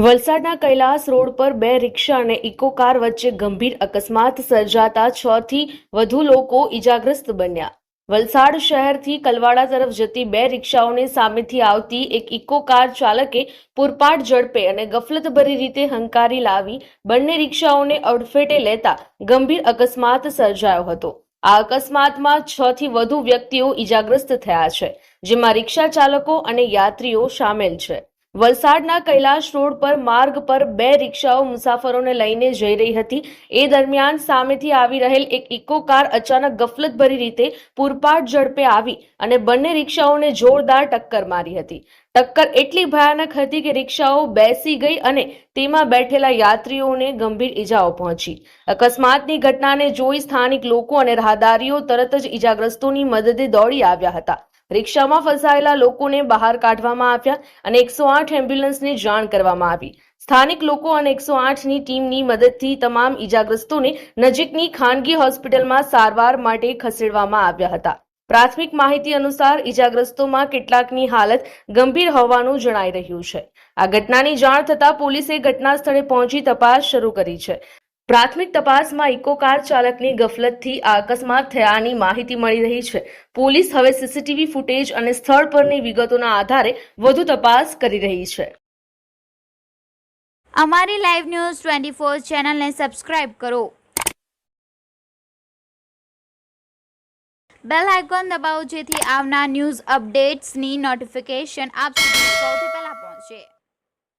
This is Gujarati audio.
વલસાડના કૈલાસ રોડ પર બે રિક્ષા અને ઇકો કાર વચ્ચે ગંભીર અકસ્માત સર્જાતા છ થી વધુ લોકો ઇજાગ્રસ્ત બન્યા. વલસાડ શહેરથી કલવાડા તરફ જતી બે રિક્ષાઓને સામેથી આવતી એક ઇકો કાર ચાલકે પૂરપાટ ઝડપે અને ગફલતભરી રીતે હંકારી લાવી બંને રિક્ષાઓને અડફેટે લેતા ગંભીર અકસ્માત સર્જાયો હતો. આ અકસ્માતમાં છ થી વધુ વ્યક્તિઓ ઇજાગ્રસ્ત થયા છે, જેમાં રિક્ષા ચાલકો અને યાત્રીઓ સામેલ છે. વલસાડના કૈલાશ રોડ પર માર્ગ પર બે રિક્ષાઓ મુસાફરોને લઈને જઈ રહી હતી. એ દરમિયાન સામેથી આવી રહેલ એક ઇકો કાર અચાનક ગફલતભરી રીતે પૂરપાટ ઝડપે આવી અને બંને રિક્ષાઓને જોરદાર ટક્કર મારી હતી. ટક્કર એટલી ભયાનક હતી કે રિક્ષાઓ બેસી ગઈ અને તેમાં બેઠેલા યાત્રીઓને ગંભીર ઈજાઓ પહોંચી. અકસ્માતની ઘટનાને જોઈ સ્થાનિક લોકો અને રાહદારીઓ તરત જ ઈજાગ્રસ્તોની મદદે દોડી આવ્યા હતા. રિક્ષામાં ફસાયેલા લોકોને બહાર કાઢવામાં આવ્યા અને એકસો આઠ એમ્બ્યુલન્સને જાણ કરવામાં આવી. સ્થાનિક લોકો અને એકસો આઠની ટીમની મદદથી તમામ ઈજાગ્રસ્તોને નજીકની ખાનગી હોસ્પિટલમાં સારવાર માટે ખસેડવામાં આવ્યા હતા. પ્રાથમિક માહિતી અનુસાર ઈજાગ્રસ્તોમાં કેટલાકની હાલત ગંભીર હોવાનું જણાઈ રહ્યું છે. આ ઘટનાની જાણ થતાં પોલીસે ઘટના સ્થળે પહોંચી તપાસ શરૂ કરી છે. પ્રાથમિક તપાસમાં ઇકો કાર ચાલકની ગફલતથી અકસ્માત થયાની માહિતી મળી રહી છે. પોલીસ હવે સીસીટીવી ફૂટેજ અને સ્થળ પરની વિગતોના આધારે વધુ તપાસ કરી રહી છે. અમારી લાઈવ ન્યૂઝ ટ્વેન્ટી ફોર ચેનલને સબસ્ક્રાઇબ કરો. બેલ આઇકોન દબાવો જેથી આવનાર ન્યૂઝ અપડેટ્સની નોટિફિકેશન આપ સુધી સૌથી પહેલા પહોંચે.